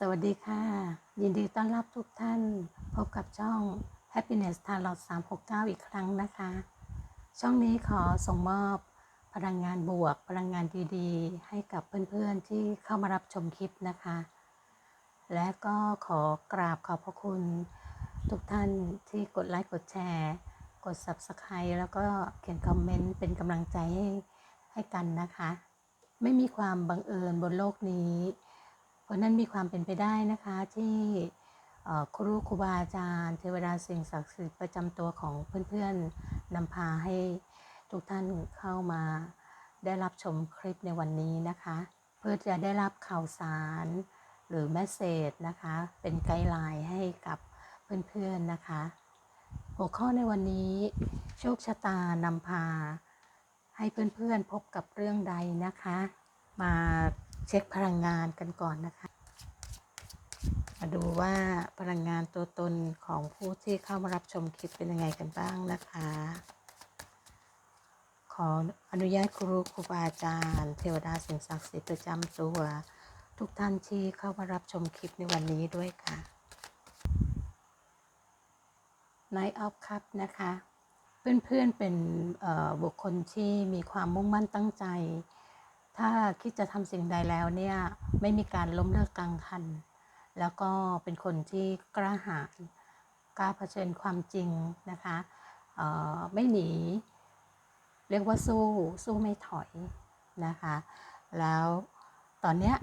สวัสดีค่ะ ยินดีต้อนรับทุกท่าน พบกับช่อง Happiness Tarot 369 อีกครั้งนะคะ ช่องนี้ขอส่งมอบพลังงานบวก พลังงานดีๆ ให้กับเพื่อนๆที่เข้ามารับชมคลิปนะคะ และก็ขอกราบขอบพระคุณ ทุกท่านที่กดไลค์กดแชร์ กด Subscribe แล้วก็เขียนคอมเมนต์เป็นกำลังใจให้ให้กันนะคะ ไม่มีความบังเอิญบนโลกนี้ เพราะนั้นมีความเป็นไปได้นะคะที่ครูครูบาอาจารย์เทวดาสิ่งศักดิ์สิทธิ์ประจำตัวของเพื่อนๆนำพาให้ทุกท่านเข้ามาได้รับชมคลิปในวันนี้นะคะ เพื่อจะได้รับข่าวสารหรือแมสเซจนะคะ เป็นไกด์ไลน์ให้กับเพื่อนๆนะคะ หัวข้อในวันนี้ โชคชะตานำพา ให้เพื่อนๆพบกับเรื่องใดนะคะ มา เช็คพลังงานกันก่อนนะคะ มาดูว่าพลังงานตัวตนของผู้ที่เข้ามารับชมคลิปเป็นยังไงกันบ้างนะคะ ขออนุญาตครูครูบาอาจารย์ เทวดาสิ่งศักดิ์สิทธิ์ประจำตัว ทุกท่านที่เข้ามารับชมคลิปในวันนี้ด้วยค่ะ Night of Cup นะคะ เพื่อนๆเป็นบุคคลที่มีความมุ่งมั่นตั้งใจ ถ้าคิดจะทำสิ่งใดแล้วเนี่ยไม่มีการล้มเลิกกลางคัน แล้วก็เป็นคนที่กล้าหาญกล้าเผชิญความจริงนะคะเออไม่หนี เรียกว่าสู้สู้ไม่ถอยนะคะ แล้วตอนเนี้ย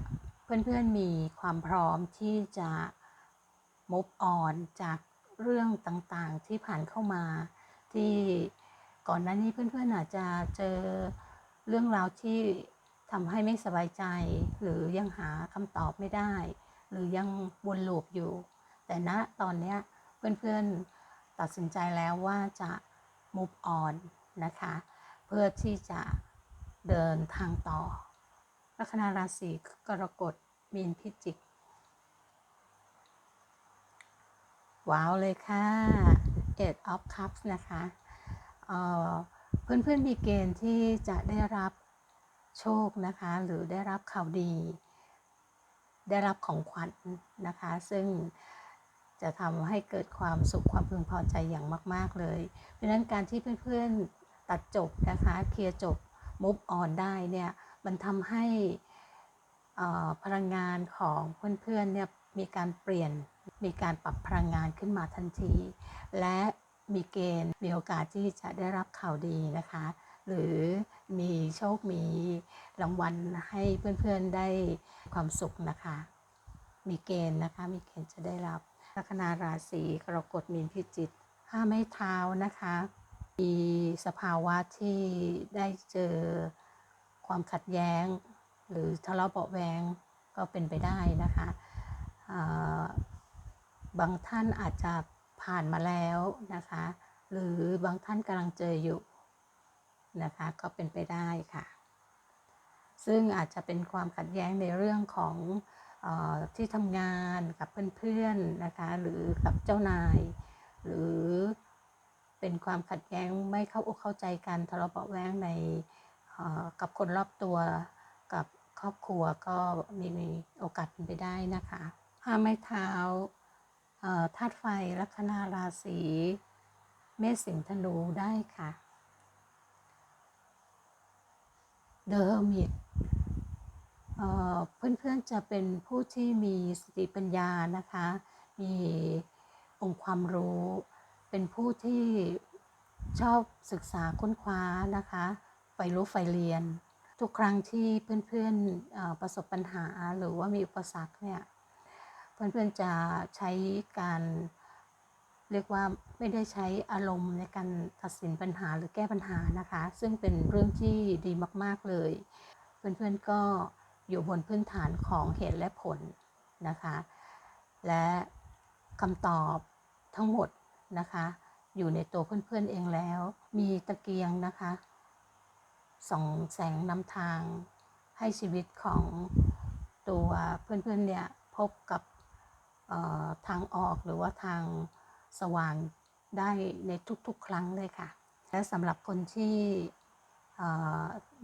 เพื่อนๆมีความพร้อมที่จะ move on จากเรื่องต่างๆที่ผ่านเข้ามา ที่ก่อนหน้านี้เพื่อนๆอาจจะเจอเรื่องราวที่ ทำให้ไม่สบายใจ หรือยังหาคำตอบไม่ได้ หรือยังวนลูปอยู่ แต่ณตอนนี้เพื่อนๆตัดสินใจแล้วว่าจะ move on นะคะ เพื่อที่จะเดินทางต่อ ลัคนาราศีกรกฎมีนพิจิก ว้าวเลยค่ะ Eight of Cups นะคะเเพื่อนๆมีเกณฑ์ที่จะได้รับ โชคนะคะ หรือได้รับข่าวดี ได้รับของขวัญนะคะ ซึ่งจะทำให้เกิดความสุขความพึงพอใจอย่างมาก ๆ เลย เพราะฉะนั้นการที่เพื่อนๆตัดจบนะคะ เคลียร์จบ move on ได้เนี่ย มันทำให้พลังงานของเพื่อนๆเนี่ยมีการเปลี่ยน มีการปรับพลังงานขึ้นมาทันที และมีเกณฑ์มีโอกาสที่จะได้รับข่าวดีนะคะ หรือมีโชคมีรางวัลให้เพื่อนๆได้ความสุขนะคะ มีเกณฑ์นะคะมีเกณฑ์จะได้รับลัคนาราศีกรกฎมีนพิจิกห้าไม้เท้านะคะ มีสภาวะที่ได้เจอความขัดแย้ง หรือทะเลาะเบาะแวงก็เป็นไปได้นะคะบางท่านอาจจะผ่านมาแล้วนะคะ หรือบางท่านกำลังเจออยู่ นะคะก็เป็นไปได้ค่ะ ซึ่งอาจจะเป็นความขัดแย้งในเรื่องของออที่ทำงานกับเพื่อนๆนะคะ หรือกับเจ้านาย หรือเป็นความขัดแย้งไม่เข้าอกเข้าใจกันทะเลาะเบาะแว้งในกับคนรอบตัวกับครอบครัวก็มีมีโอกาสเป็นไปได้นะคะห้าไม้เท้าธาตุไฟลัคนาราศีเมษสิงห์ธนูได้ค่ะ The Hermit เเพื่อนๆจะเป็นผู้ที่มีสติปัญญานะคะ มีองค์ความรู้ เป็นผู้ที่ชอบศึกษาค้นคว้านะคะใฝ่รู้ใฝ่เรียน ทุกครั้งที่เพื่อนๆประสบปัญหาหรือว่ามีอุปสรรคเนี่ย เพื่อนๆจะใช้การ เรียกว่าไม่ได้ใช้อารมณ์ในการตัดสินปัญหาหรือแก้ปัญหานะคะ ซึ่งเป็นเรื่องที่ดีมาก ๆเลย เพื่อนๆก็อยู่บนพื้นฐานของเหตุและผลนะคะ และคำตอบทั้งหมดนะคะ อยู่ในตัวเพื่อนๆเองแล้ว มีตะเกียงนะคะส่องแสงนำทางให้ชีวิตของตัวเพื่อนๆเนี่ยพบกับทางออกหรือว่าทาง สว่างได้ในทุกๆ ครั้งเลยค่ะ และสำหรับคนที่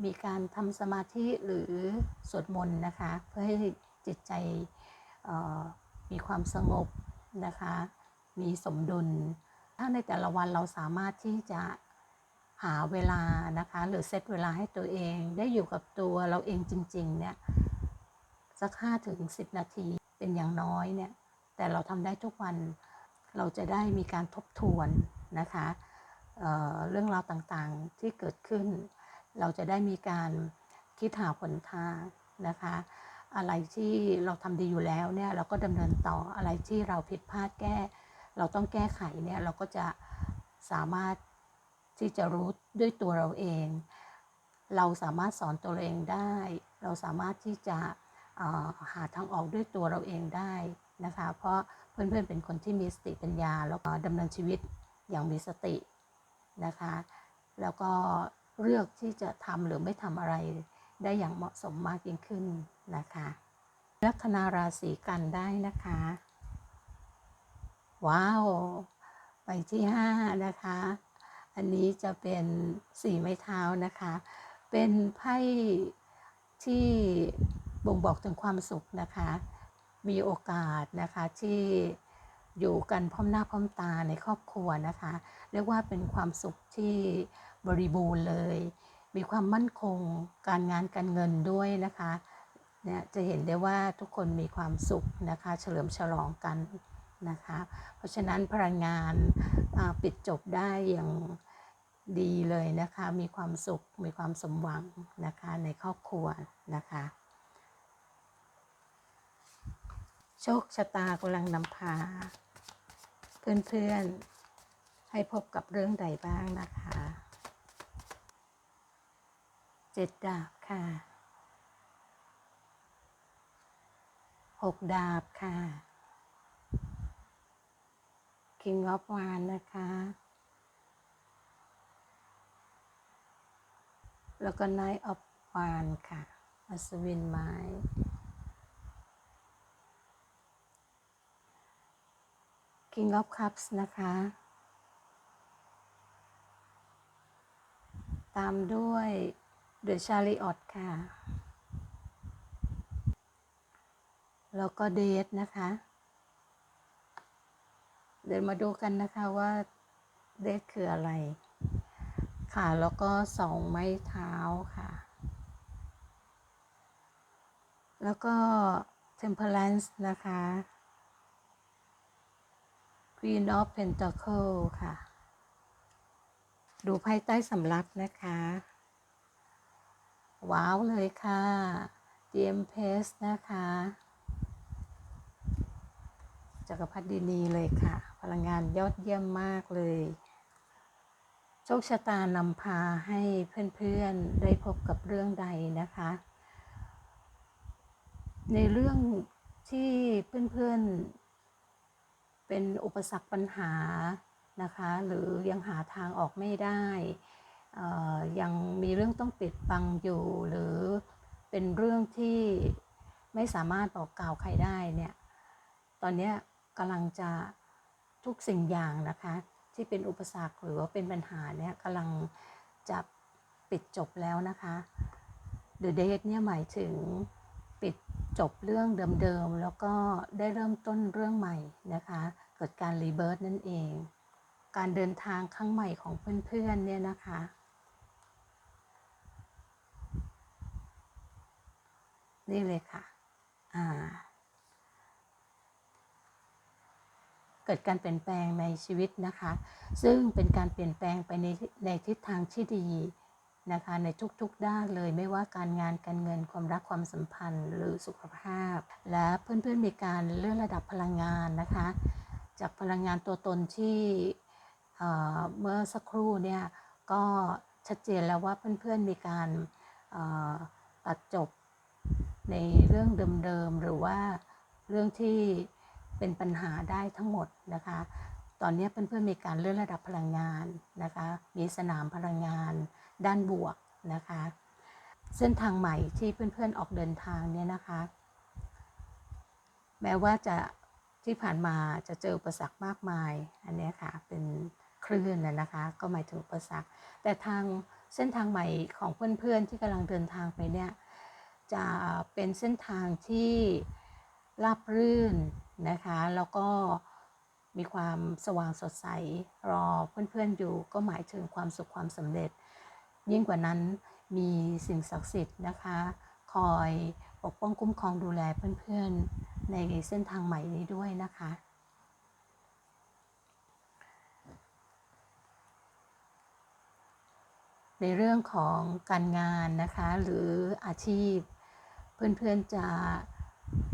มีการทำสมาธิหรือสวดมนต์นะคะ เพื่อให้จิตใจมีความสงบนะคะ มีสมดุล ถ้าในแต่ละวันเราสามารถที่จะหาเวลานะคะ หรือเซตเวลาให้ตัวเอง ได้อยู่กับตัวเราเองจริง ๆ เนี่ย สักห้าถึงสิบนาทีเป็นอย่างน้อยเนี่ย แต่เราทำได้ทุกวัน เราจะได้มีการทบทวนนะคะเเรื่องราวต่างๆที่เกิดขึ้น เราจะได้มีการคิดหาผลทางนะคะ อะไรที่เราทำดีอยู่แล้วเนี่ยเราก็ดำเนินต่ออะไรที่เราผิดพลาดแก้ เราต้องแก้ไขเนี่ยเราก็จะสามารถที่จะรู้ด้วยตัวเราเอง เราสามารถสอนตัวเราเองได้ เราสามารถที่จะหาทางออกด้วยตัวเราเองได้นะคะ เพราะ เพื่อนๆเป็นคนที่มีสติปัญญา แล้วก็ดำเนินชีวิตอย่างมีสตินะคะ แล้วก็เลือกที่จะทำหรือไม่ทำอะไรได้อย่างเหมาะสมมากยิ่งขึ้นนะคะลัคนาราศีกันได้นะคะ ว้าว ไปที่5นะคะ อันนี้จะเป็นสี่ไม้เท้านะคะ เป็นไพ่ที่บ่งบอกถึงความสุขนะคะ มีโอกาสนะคะที่อยู่กันพร้อมหน้าพร้อมตาในครอบครัวนะคะ เรียกว่าเป็นความสุขที่บริบูรณ์เลย มีความมั่นคงการงานการเงินด้วยนะคะเนี่ยจะเห็นได้ว่าทุกคนมีความสุขนะคะ เฉลิมฉลองกันนะคะ เพราะฉะนั้นพลังงานปิดจบได้อย่างดีเลยนะคะ มีความสุข มีความสมหวังนะคะในครอบครัวนะคะ โชคชะตากำลังนำพา เพื่อนๆ ให้พบกับเรื่องใดบ้างนะคะ เจ็ดดาบค่ะ หกดาบค่ะ King of w a n นะคะ แล้วก็ Knight of w a n ค่ะ อัศวินไม้ King of Cups นะคะ ตามด้วย The Chariot ค่ะ แล้วก็เดทนะคะ เดี๋ยวมาดูกันนะคะว่าเดทคืออะไร ค่ะ แล้วก็สองไม้เท้าค่ะ แล้วก็ Temperance นะคะ Queen of Pentacle ค่ะ ดูไพ่ใต้สำรับนะคะ ว้าวเลยค่ะ GM p a s นะคะ จักรพรรดินีเลยค่ะ พลังงานยอดเยี่ยมมากเลย โชคชะตานำพาให้เพื่อนๆ ได้พบกับเรื่องใดนะคะ ในเรื่องที่เพื่อนๆ เป็นอุปสรรคปัญหานะคะ หรือยังหาทางออกไม่ได้ ยังมีเรื่องต้องปิดบังอยู่ หรือเป็นเรื่องที่ไม่สามารถบอกกล่าวใครได้เนี่ย ตอนนี้กำลังจะทุกสิ่งอย่างนะคะ ที่เป็นอุปสรรคหรือว่าเป็นปัญหาเนี่ยกำลังจะปิดจบแล้วนะคะ The Date เนี่ยหมายถึง ปิดจบเรื่องเดิมๆ แล้วก็ได้เริ่มต้นเรื่องใหม่นะคะ เกิดการรีเบิร์ตนั่นเอง การเดินทางครั้งใหม่ของเพื่อนๆเนี่ยนะคะ นี่เลยค่ะ อ่า เกิดการเปลี่ยนแปลงในชีวิตนะคะ ซึ่งเป็นการเปลี่ยนแปลงไปในในทิศทางที่ดี นะคะในทุกๆด้านเลยไม่ว่าการงานการเงินความรักความสัมพันธ์ หรือสุขภาพ และเพื่อนๆมีการเลื่อนระดับพลังงานนะคะ จากพลังงานตัวตนที่เมื่อสักครู่เนี่ยก็ชัดเจนแล้วว่าเพื่อนๆมีการตัดจบในเรื่องเดิมๆหรือว่าเรื่องที่เป็นปัญหาได้ทั้งหมดนะคะ ตอนนี้เพื่อนๆมีการเลื่อนระดับพลังงานนะคะ มีสนามพลังงาน ด้านบวกนะคะ เส้นทางใหม่ที่เพื่อนๆออกเดินทางเนี่ยนะคะ แม้ว่าจะที่ผ่านมาจะเจออุปสรรคมากมาย อันนี้ค่ะเป็นคลื่นนะคะ ก็หมายถึงอุปสรรค แต่ทางเส้นทางใหม่ของเพื่อนๆที่กำลังเดินทางไปเนี่ยจะเป็นเส้นทางที่ราบรื่นนะคะ แล้วก็มีความสว่างสดใสรอเพื่อนๆอยู่ก็หมายถึงความสุขความสำเร็จ ยิ่งกว่านั้นมีสิ่งศักดิ์สิทธิ์นะคะ คอยปกป้องคุ้มครองดูแลเพื่อนๆ ในเส้นทางใหม่นี้ด้วยนะคะ ในเรื่องของการงานนะคะ หรืออาชีพ เพื่อนๆจะ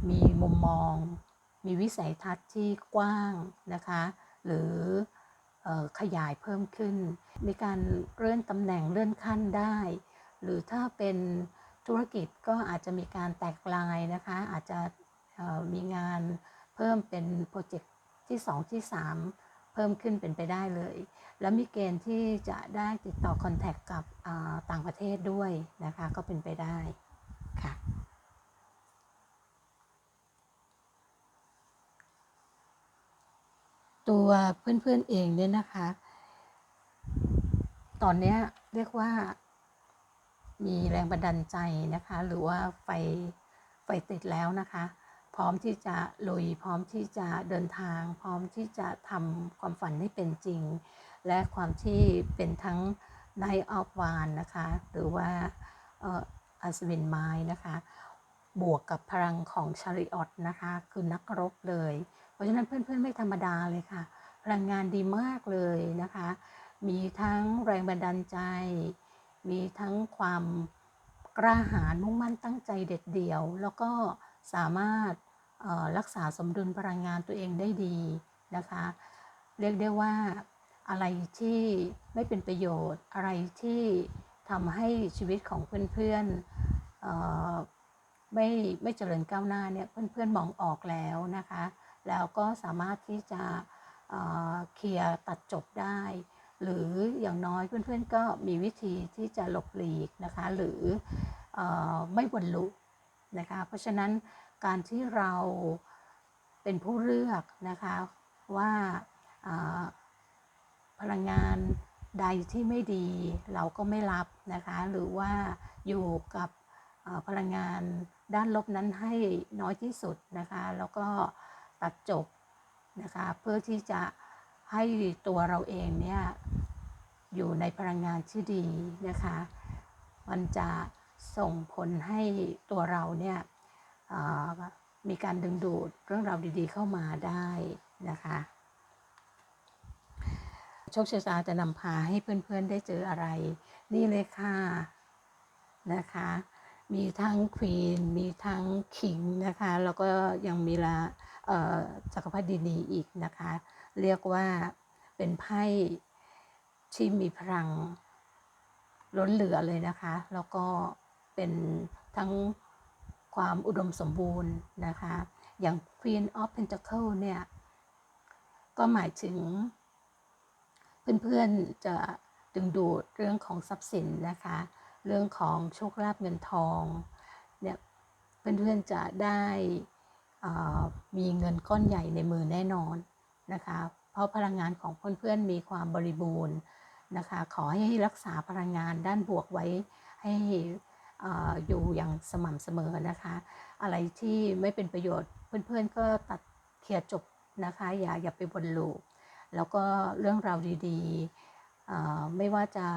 มีมุมมอง มีวิสัยทัศน์ที่กว้างนะคะ หรือ ขยายเพิ่มขึ้น มีการเลื่อนตำแหน่งเลื่อนขั้นได้ หรือถ้าเป็นธุรกิจก็อาจจะมีการแตกลายนะคะ อาจจะมีงานเพิ่มเป็นโปรเจกต์ที่ 2 ที่ 3 เพิ่มขึ้นเป็นไปได้เลย แล้วมีเกณฑ์ที่จะได้ติดต่อคอนแทคกับต่างประเทศด้วยนะคะ ก็เป็นไปได้ค่ะ ตัวเพื่อนๆเองเนี่ยนะคะ ตอนนี้เรียกว่ามีแรงบันดาลใจนะคะ หรือว่าไฟไฟติดแล้วนะคะ พร้อมที่จะลุย พร้อมที่จะเดินทาง พร้อมที่จะทำความฝันให้เป็นจริง และความที่เป็นทั้ง Night of One นะคะ หรือว่าอัศวินไม้นะคะ บวกกับพลังของชาริออตนะคะ คือนักรบเลย เพราะฉะนั้นเพื่อนๆไม่ธรรมดาเลยค่ะ พลังงานดีมากเลยนะคะ มีทั้งแรงบันดาลใจ มีทั้งความกล้าหาญมุ่งมั่นตั้งใจเด็ดเดี่ยว แล้วก็สามารถรักษาสมดุลพลังงานตัวเองได้ดีนะคะ เรียกได้ว่าอะไรที่ไม่เป็นประโยชน์อะไรที่ทำให้ชีวิตของเพื่อนๆไม่ไม่เจริญก้าวหน้าเนี่ยเพื่อนๆมองออกแล้วนะคะ แล้วก็สามารถที่จะเคลียร์ตัดจบได้ หรืออย่างน้อยเพื่อนๆก็มีวิธีที่จะหลบหลีกนะคะหรืออไม่บรรลุกนะคะเพราะฉะนั้นการที่เราเป็นผู้เลือกนะคะว่าพลังงานใดที่ไม่ดีเราก็ไม่รับนะคะหรือว่าอยู่กับพลังงานด้านลบนั้นให้น้อยที่สุดนะคะแล้วก็ ตัดจบนะคะเพื่อที่จะให้ตัวเราเองเนี่ยอยู่ในพลังงานที่ดีนะคะ มันจะส่งผลให้ตัวเราเนี่ยมีการดึงดูดเรื่องราวดีๆเข้ามาได้นะคะโชคชะตาจะนำพาให้เพื่อนๆได้เจออะไร นี่เลยค่ะนะคะ มีทั้งควีนมีทั้งขิงนะคะ แล้วก็ยังมีละ จักรพรรดินีอีกนะคะ เรียกว่าเป็นไพ่ที่มีพลังล้นเหลือเลยนะคะ แล้วก็เป็นทั้งความอุดมสมบูรณ์นะคะ อย่าง Queen of Pentacles เนี่ย ก็หมายถึง เพื่อนๆจะดึงดูดเรื่องของทรัพย์สินนะคะ เรื่องของโชคลาภเงินทองเนี่ยเพื่อนๆจะได้ มีเงินก้อนใหญ่ในมือแน่นอนนะคะ เพราะพลังงานของเพื่อนๆมีความบริบูรณ์นะคะ ขอให้รักษาพลังงานด้านบวกไว้ให้อยู่อย่างสม่ำเสมอนะคะ อะไรที่ไม่เป็นประโยชน์เพื่อนๆก็ตัดเคลียร์จบนะคะ อย่าอย่าไปบนลูกแล้วก็เรื่องราวดีๆ ไม่ว่าจะ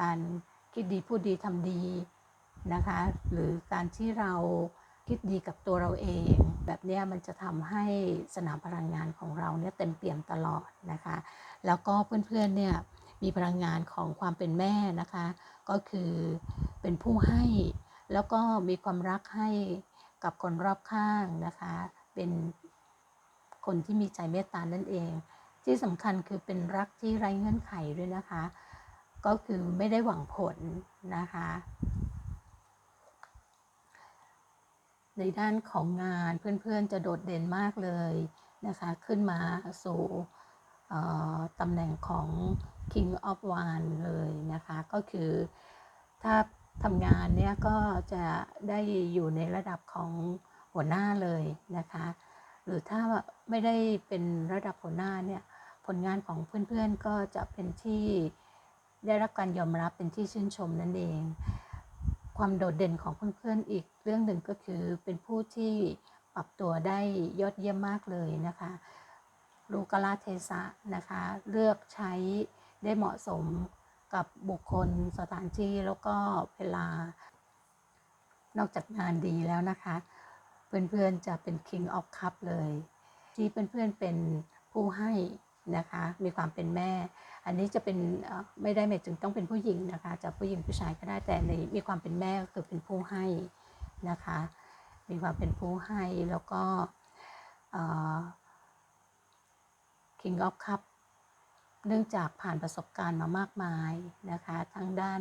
การคิดดีพูดดีทำดีนะคะ หรือการที่เราคิดดีกับตัวเราเอง แบบนี้มันจะทำให้สนามพลังงานของเราเนี่ยเต็มเปี่ยมตลอดนะคะ แล้วก็เพื่อนๆเนี่ยมีพลังงานของความเป็นแม่นะคะ ก็คือเป็นผู้ให้ แล้วก็มีความรักให้กับคนรอบข้างนะคะ เป็นคนที่มีใจเมตตานั่นเอง ที่สำคัญคือเป็นรักที่ไร้เงื่อนไขด้วยนะคะ ก็คือไม่ได้หวังผลนะคะ ในด้านของงานเพื่อนๆจะโดดเด่นมากเลยนะคะ ขึ้นมาสู่ตำแหน่งของ King of One เลยนะคะ ก็คือถ้าทำงานเนี่ยก็จะได้อยู่ในระดับของหัวหน้าเลยนะคะ หรือถ้าไม่ได้เป็นระดับหัวหน้าเนี่ยผลงานของเพื่อนๆก็จะเป็นที่ได้รับการยอมรับเป็นที่ชื่นชมนั่นเอง ความโดดเด่นของเพื่อนๆอีกเรื่องหนึ่งก็คือเป็นผู้ที่ปรับตัวได้ยอดเยี่ยมมากเลยนะคะรู้กาเทศะนะคะ เลือกใช้ได้เหมาะสมกับบุคคลสถานที่แล้วก็เวลานอกจากงานดีแล้วนะคะ เพื่อนๆจะเป็น King of Cup เลย ที่เพื่อนๆเป็นผู้ให้นะคะ มีความเป็นแม่ อันนี้จะเป็นไม่ได้หมายถึงต้องเป็นผู้หญิงนะคะจะผู้หญิงผู้ชายก็ได้แต่ในมีความเป็นแม่ก็คือเป็นผู้ให้นะคะ มีความเป็นผู้ให้แล้วก็ King of Cup เนื่องจากผ่านประสบการณ์มามากมายนะคะ ทั้งด้าน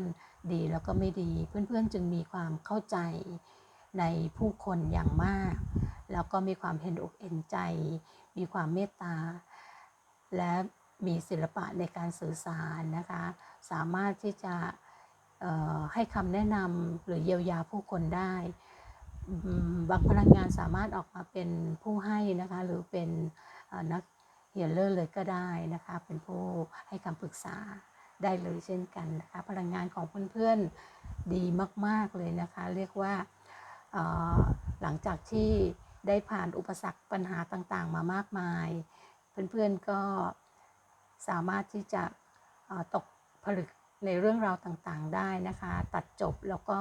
ดีแล้วก็ไม่ดี เพื่อนๆจึงมีความเข้าใจในผู้คนอย่างมาก แล้วก็มีความเห็นอกเห็นใจ มีความเมตตา และ มีศิลปะในการสื่อสารนะคะ สามารถที่จะให้คำแนะนำหรือเยียวยาผู้คนได้บางพลังงานสามารถออกมาเป็นผู้ให้นะคะ หรือเป็นนักเฮียเลอร์เลยก็ได้นะคะ เป็นผู้ให้คำปรึกษาได้เลยเช่นกันนะคะ พลังงานของเพื่อนๆดีมาก ๆ เลยนะคะ เรียกว่าหลังจากที่ได้ผ่านอุปสรรคปัญหาต่างๆ มามากมาย เพื่อนๆก็ สามารถที่จะตกผลึกในเรื่องราวต่างๆได้นะคะ ตัดจบแล้วก็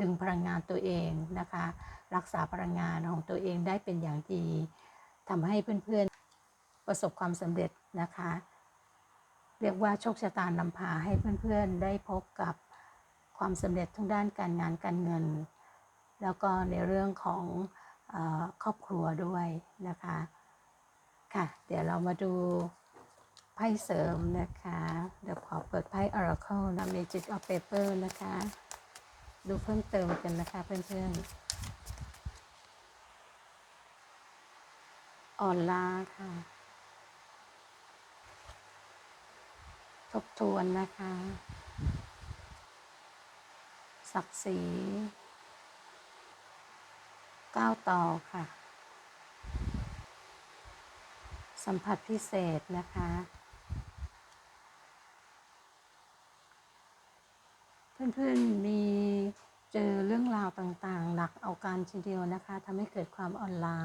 ดึงพลังงานตัวเองนะคะ รักษาพลังงานของตัวเองได้เป็นอย่างดีทำให้เพื่อนๆประสบความสำเร็จนะคะ เรียกว่าโชคชะตานำพาให้เพื่อนๆได้พบกับความสำเร็จทั้งด้านการงานการเงิน แล้วก็ในเรื่องของอครอบครัวด้วยนะคะ ค่ะ เดี๋ยวเรามาดู พ่เสริมนะคะ เดี๋ยวขอเปิดไพ่ Oracle นะ Magic of Paper นะคะ ดูเพิ่มเติมกันนะคะเพื่อนๆอ่อนล้าค่ะ ทบทวนนะคะ ศักดิ์ศรีก้าวต่อค่ะ สัมผัสพิเศษนะคะ เพื่อนๆมีเจอเรื่องราวต่างๆ หนักเอาการทีเดียวนะคะทำให้เกิดความอ่อนล้า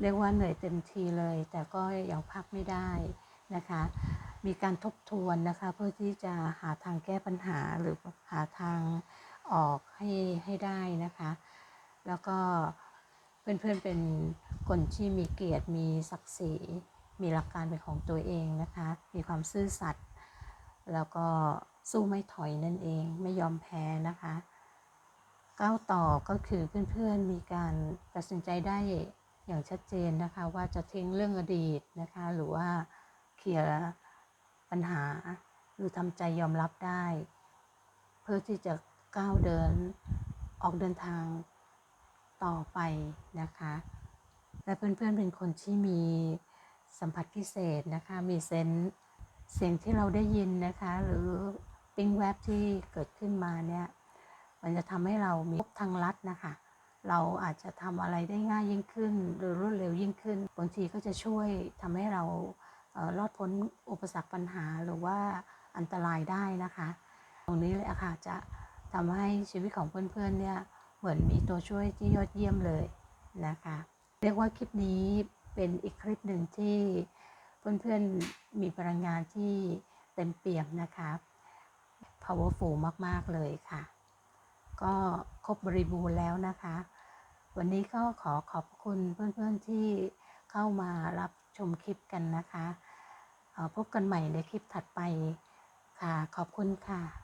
เรียกว่าเหนื่อยเต็มทีเลย แต่ก็ยังพักไม่ได้นะคะ มีการทบทวนนะคะ เพื่อที่จะหาทางแก้ปัญหาหรือหาทางออกให้ให้ได้นะคะ แล้วก็เพื่อนๆเป็นคนที่มีเกียรติมีศักดิ์ศรีมีหลักการเป็นของตัวเองนะคะ มีความซื่อสัตย์แล้วก็ สู้ไม่ถอยนั่นเองไม่ยอมแพ้นะคะก้าวต่อก็คือเพื่อนๆมีการตัดสินใจได้อย่างชัดเจนนะคะ ว่าจะทิ้งเรื่องอดีตนะคะ หรือว่าเคลียร์ปัญหา หรือทำใจยอมรับได้ เพื่อที่จะก้าวเดินออกเดินทางต่อไปนะคะ และเพื่อนๆเป็นคนที่มีสัมผัสพิเศษนะคะ มีเซนส์เสียงที่เราได้ยินนะคะ หรือ ปิ้งแวบที่เกิดขึ้นมาเนี่ยมันจะทำให้เรามีพบทางลัดนะคะ เราอาจจะทำอะไรได้ง่ายยิ่งขึ้น หรือรวดเร็วยิ่งขึ้นบางทีก็จะช่วยทำให้เราเออรอดพ้นอุปสรรคปัญหาหรือว่าอันตรายได้นะคะ ตรงนี้เลยอะค่ะจะทำให้ชีวิตของเพื่อนๆเนี่ยเหมือนมีตัวช่วยที่ยอดเยี่ยมเลยนะคะ เรียกว่าคลิปนี้เป็นอีกคลิปหนึ่งที่เพื่อนๆมีพลังงานที่เต็มเปี่ยมนะคะ powerful มาก ๆ เลยค่ะ ก็ครบบริบูรณ์แล้วนะคะ วันนี้ก็ขอขอบคุณเพื่อน ๆ ที่เข้ามารับชมคลิปกันนะคะ พบกันใหม่ในคลิปถัดไปค่ะ ขอบคุณค่ะ